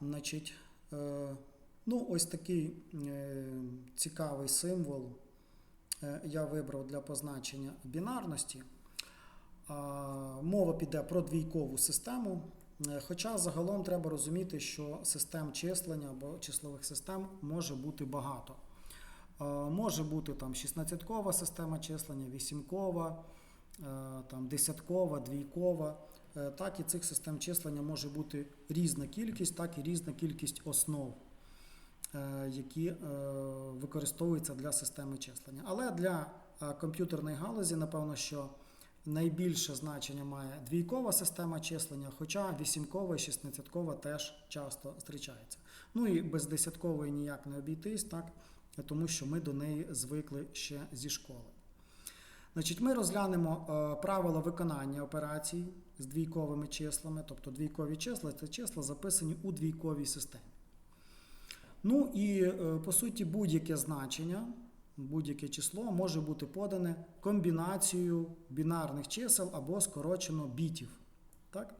значить, е, ну, ось такий е, цікавий символ е, я вибрав для позначення бінарності. Мова піде про двійкову систему. Хоча загалом треба розуміти, що систем числення або числових систем може бути багато. Може бути там 16-кова система числення, 8-кова, е, там, десяткова, двійкова. Е, Так і цих систем числення може бути різна кількість, так і різна кількість основ, е, які е, використовуються для системи числення. Але для е, комп'ютерної галузі, напевно, що найбільше значення має двійкова система числення, хоча вісімкова і шістнадцяткова теж часто зустрічаються. Ну і без десяткової ніяк не обійтись, так? тому що ми до неї звикли ще зі школи. Значить, ми розглянемо е, правила виконання операцій з двійковими числами, тобто двійкові числа це числа записані у двійковій системі. Ну і е, по суті, будь-яке значення, будь-яке число може бути подане комбінацією бінарних чисел або скорочено бітів. Так?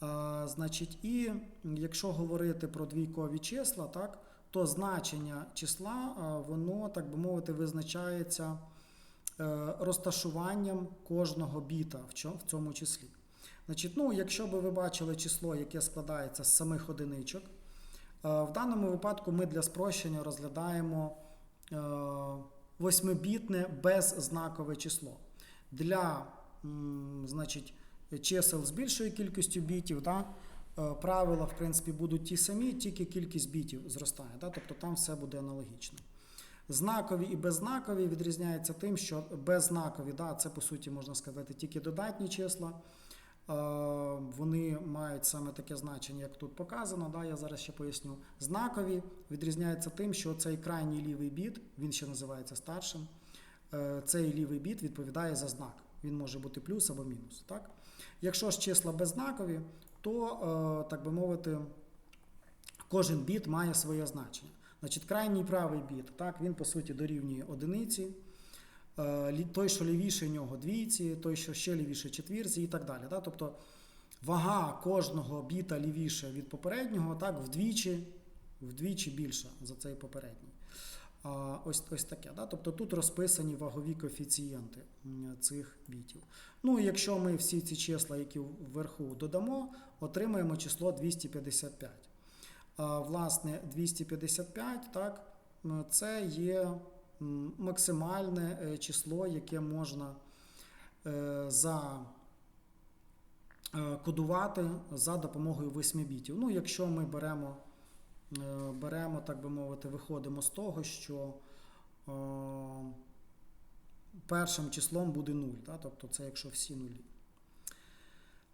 А, значить, і якщо говорити про двійкові числа, так, то значення числа, воно, так би мовити, визначається е, розташуванням кожного біта в цьому числі. Значить, ну, якщо би ви бачили число, яке складається з самих одиничок, е, в даному випадку ми для спрощення розглядаємо е, восьмибітне беззнакове число. Для значить, чисел з більшою кількістю бітів, да, е, правила в принципі, будуть ті самі, тільки кількість бітів зростає. Да, тобто там все буде аналогічно. Знакові і беззнакові відрізняються тим, що беззнакові, да, це по суті можна сказати тільки додатні числа. Е, Вони мають саме таке значення, як тут показано. Да, я зараз ще поясню. Знакові відрізняються тим, що цей крайній лівий біт, він ще називається старшим. е, Цей лівий біт відповідає за знак. Він може бути плюс або мінус. Так? Якщо ж числа беззнакові, то, е, так би мовити, кожен біт має своє значення. Значить, крайній правий біт, так, він по суті дорівнює одиниці, е, той, що лівіше нього двійці, той, що ще лівіше четвірці і так далі. Так? Тобто вага кожного біта лівіше від попереднього, так, вдвічі, вдвічі більша за цей попередній. Ось, ось таке. Да? Тобто тут розписані вагові коефіцієнти цих бітів. Ну, якщо ми всі ці числа, які вверху додамо, отримаємо число 255. А, власне, 255, так, це є максимальне е, число, яке можна е, за е, кодувати за допомогою 8 бітів. Ну, якщо ми беремо, е, беремо, так би мовити, виходимо з того, що е, першим числом буде 0, да? тобто це якщо всі нулі.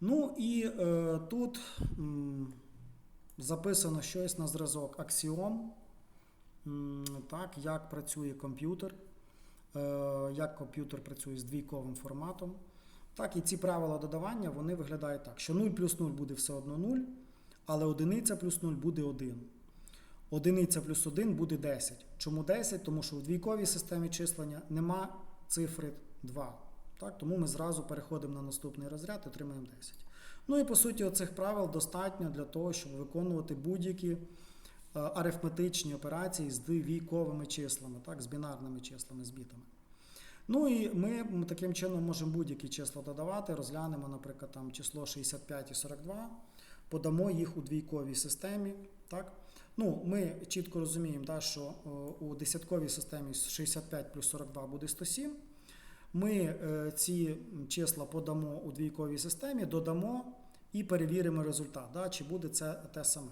Ну і е, тут записано щось на зразок аксіом, так, як працює комп'ютер, е, як комп'ютер працює з двійковим форматом. Так, і ці правила додавання вони виглядають так, що 0 плюс 0 буде все одно 0, але одиниця плюс 0 буде 1. Одиниця плюс 1 буде 10. Чому 10? Тому що в двійковій системі числення нема цифри 2. Так? Тому ми зразу переходимо на наступний розряд і отримаємо 10. Ну і по суті, оцих правил достатньо для того, щоб виконувати будь-які е, арифметичні операції з двійковими числами, так? з бінарними числами, з бітами. Ну і ми таким чином можемо будь-які числа додавати. Розглянемо, наприклад, там число 65 і 42, подамо їх у двійковій системі. Так? Ну, Ми чітко розуміємо, да, що е, у десятковій системі 65 плюс 42 буде 107. Ми е, ці числа подамо у двійковій системі, додамо і перевіримо результат, да, чи буде це те саме.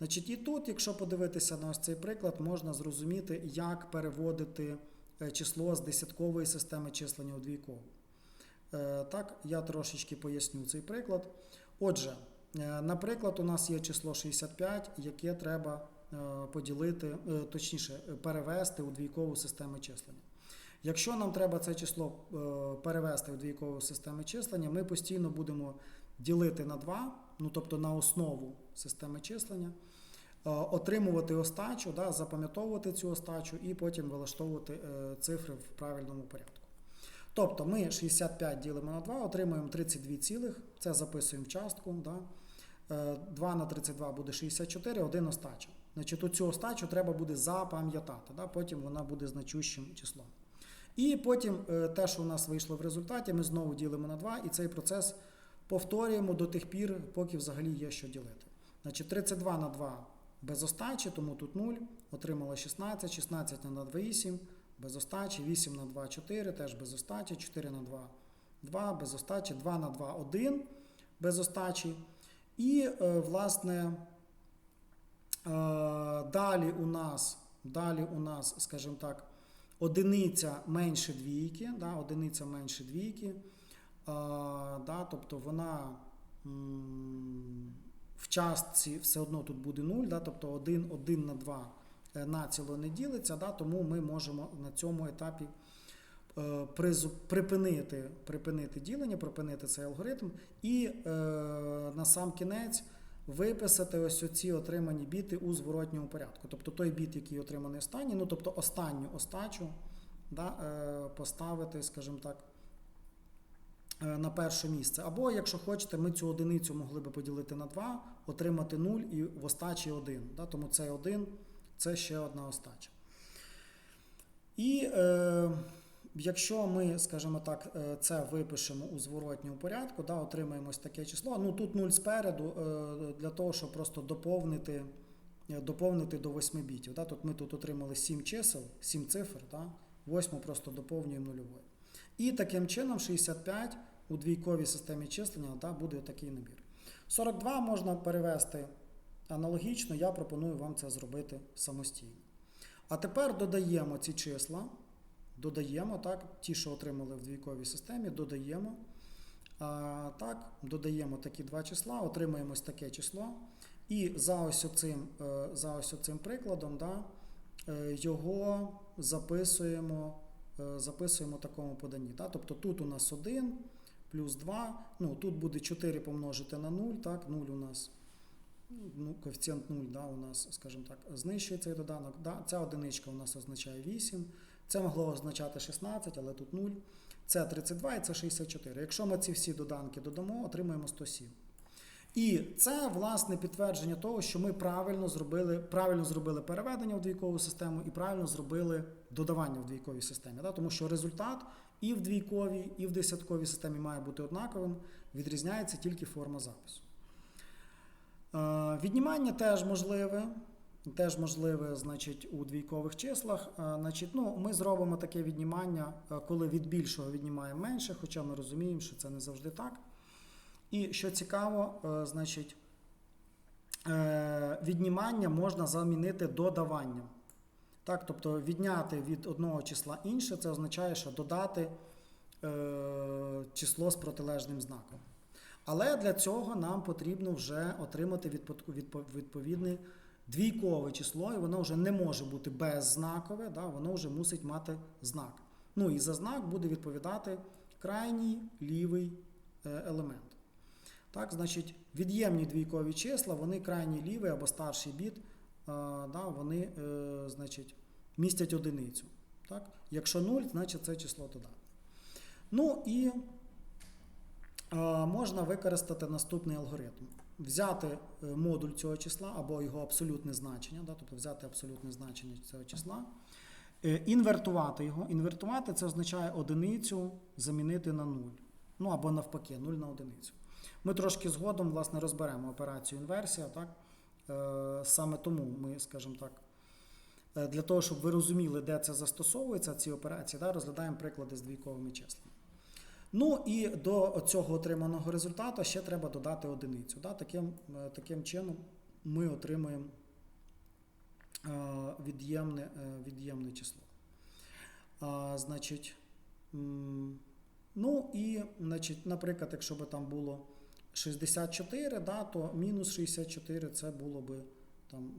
Значить, І тут, якщо подивитися на ось цей приклад, можна зрозуміти, як переводити е, число з десяткової системи числення у двійкову. Е, Так, я трошечки поясню цей приклад. Отже, е, наприклад, у нас є число 65, яке треба поділити, точніше, перевести у двійкову систему числення. Якщо нам треба це число перевести в двійкову систему числення, ми постійно будемо ділити на 2, ну тобто на основу системи числення, е, отримувати остачу, да, запам'ятовувати цю остачу і потім вилаштовувати е, цифри в правильному порядку. Тобто ми 65 ділимо на 2, отримуємо 32 цілих, це записуємо в частку. Да. Е, 2 на 32 буде 64, 1 остача. Значить, оцю остачу треба буде запам'ятати, да? потім вона буде значущим числом. І потім е, те, що у нас вийшло в результаті, ми знову ділимо на 2, і цей процес повторюємо до тих пір, поки взагалі є що ділити. Значить, 32 на 2 без остачі, тому тут 0, отримала 16, 16 на 2 8, без остачі, 8 на 2 4, теж без остачі, 4 на 2 2, без остачі, 2 на 2 1, без остачі. І, е, власне, е, далі у нас, далі у нас, скажімо так, одиниця менше двійки, да, одиниця менше двійки, да, тобто вона в частці все одно тут буде 0, да, тобто 1, 1 на 2 е, націло не ділиться, да, тому ми можемо на цьому етапі е, припинити, припинити ділення, припинити цей алгоритм і е, на сам кінець виписати ось оці отримані біти у зворотньому порядку. Тобто той біт, який отриманий останній, ну тобто останню остачу да, е, поставити, скажімо так, на перше місце. Або, якщо хочете, ми цю одиницю могли би поділити на 2, отримати 0 і в остачі 1. Да, тому цей 1 це ще одна остача. І е, якщо ми, скажімо так, е, це випишемо у зворотньому порядку, да, отримаємо таке число. Ну тут 0 спереду е, для того, щоб просто доповнити, е, доповнити до 8 бітів. Да. Тут ми тут отримали 7 чисел, 7 цифр, да, 8 просто доповнюємо нульовою. І таким чином 65 у двійковій системі числення да, буде такий набір. 42 можна перевести аналогічно, я пропоную вам це зробити самостійно. А тепер додаємо ці числа, додаємо, так, ті, що отримали в двійковій системі, додаємо. А, так, додаємо такі два числа, отримаємо ось таке число. І за ось оцим, е, за ось оцим прикладом да, е, його записуємо, е, записуємо в такому поданні. Да? Тобто тут у нас 1 плюс 2, ну, тут буде 4 помножити на 0, так, 0 у нас ну, коефіцієнт 0 да, у нас, скажімо так, знищує цей доданок. Да. Ця одиничка у нас означає 8. Це могло означати 16, але тут 0. Це 32 і це 64. Якщо ми ці всі доданки додамо, отримаємо 107. І це власне підтвердження того, що ми правильно зробили, правильно зробили переведення в двійкову систему і правильно зробили додавання в двійковій системі. Да? Тому що результат і в двійковій, і в десятковій системі має бути однаковим, відрізняється тільки форма запису. Е, Віднімання теж можливе. Теж можливе, значить, у двійкових числах. Е, Значить, ну, ми зробимо таке віднімання, е, коли від більшого віднімаємо менше, хоча ми розуміємо, що це не завжди так. І що цікаво, значить, віднімання можна замінити додаванням. Так, тобто відняти від одного числа інше, це означає, що додати е, число з протилежним знаком. Але для цього нам потрібно вже отримати відпо- відпо- відповідне двійкове число, і воно вже не може бути беззнакове, да, воно вже мусить мати знак. Ну і за знак буде відповідати крайній лівий е, елемент. Так, значить, від'ємні двійкові числа, вони крайній лівий або старший біт, е, да, вони е, значить, містять одиницю. Так? Якщо 0, значить це число туди. Ну і е, можна використати наступний алгоритм. Взяти е, модуль цього числа або його абсолютне значення, да, тобто взяти абсолютне значення цього числа, е, інвертувати його. Інвертувати це означає одиницю замінити на 0. Ну або навпаки, 0 на одиницю. Ми трошки згодом власне, розберемо операцію інверсія. Так? Е, Саме тому ми, скажімо так, для того, щоб ви розуміли, де це застосовується, ці операції, да, розглядаємо приклади з двійковими числами. Ну і до цього отриманого результату ще треба додати одиницю. Да? Таким, е, таким чином ми отримуємо е, від'ємне, е, від'ємне число. А, значить, ну і, значить, наприклад, якщо б там було 64, да, то мінус 64 це було би там,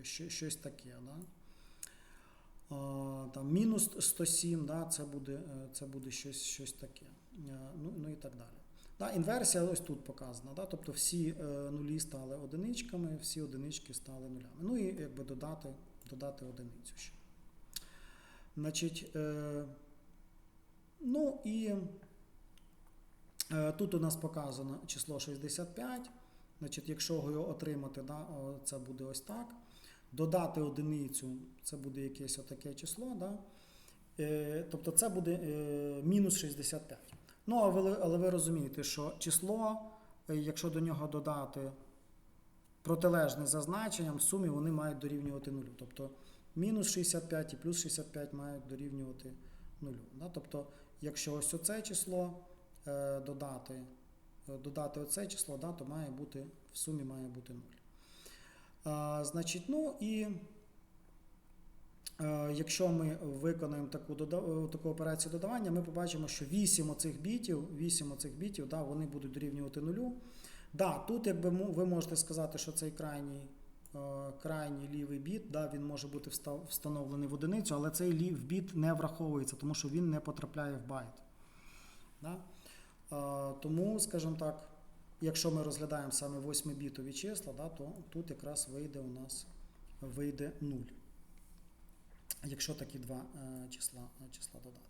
е, щось таке. Да? Там, мінус 107, да, це буде, е, це буде щось, щось таке. Е, Ну, ну і так далі. Да, інверсія ось тут показана. Да? Тобто всі нулі стали одиничками, всі одинички стали нулями. Ну і якби додати, додати одиницю ще. Значить, ну і тут у нас показано число 65. Значить, якщо його отримати, да, це буде ось так. Додати одиницю, це буде якесь отаке число. Да? Е, тобто це буде е, мінус 65. Ну, але ви розумієте, що число, е, якщо до нього додати протилежне за значенням, в сумі вони мають дорівнювати нулю. Тобто мінус 65 і плюс 65 мають дорівнювати нулю. Да? Тобто, якщо ось оце число додати, додати оце число, да, то має бути, в сумі має бути 0. А, значить, ну і е, якщо ми виконаємо таку, е, таку операцію додавання, ми побачимо, що 8 оцих бітів, 8 оцих бітів, да, вони будуть дорівнювати нулю. Да, тут якби ви можете сказати, що цей крайній, е, крайній лівий біт, да, він може бути встановлений в одиницю, але цей лів біт не враховується, тому що він не потрапляє в байт. Да? Е, тому, скажімо так, якщо ми розглядаємо саме 8-бітові числа, да, то тут якраз вийде у нас вийде 0. Якщо такі два е, числа, числа додати.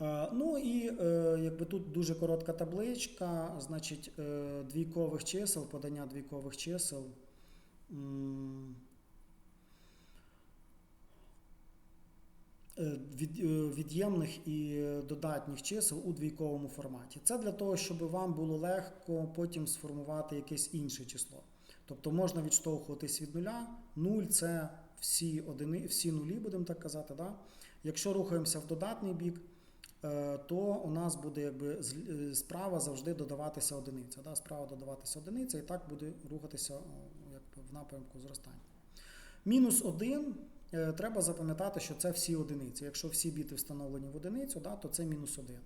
Е, Ну і е, якби тут дуже коротка табличка, значить, е, двійкових чисел, подання двійкових чисел. М, е, від, е, від'ємних і додатніх чисел у двійковому форматі. Це для того, щоб вам було легко потім сформувати якесь інше число. Тобто можна відштовхуватись від нуля. Нуль це всі, одини, всі нулі, будемо так казати. Да? Якщо рухаємося в додатний бік, е, то у нас буде якби е, справа завжди додаватися одиниця. Да? Справа додаватися одиниця, і так буде рухатися якби, в напрямку зростання. Мінус 1 треба запам'ятати, що це всі одиниці. Якщо всі біти встановлені в одиницю, да, то це мінус 1.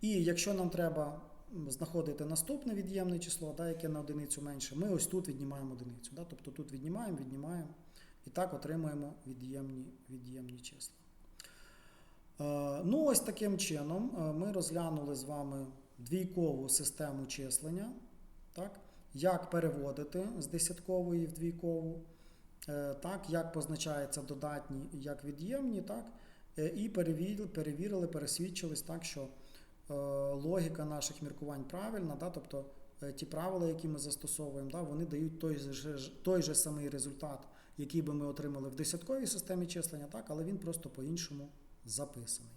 І якщо нам треба знаходити наступне від'ємне число, да, яке на одиницю менше, ми ось тут віднімаємо одиницю. Да, тобто тут віднімаємо, віднімаємо і так отримуємо від'ємні, від'ємні числа. Е, Ну, ось таким чином е, ми розглянули з вами двійкову систему числення, так? як переводити з десяткової в двійкову, е, так? як позначаються додатні як від'ємні, так? Е, і перевірили, перевірили, пересвідчились, так, що е, логіка наших міркувань правильна, да? тобто е, ті правила, які ми застосовуємо, да? вони дають той же, той же самий результат, який би ми отримали в десятковій системі числення, так? але він просто по-іншому записаний.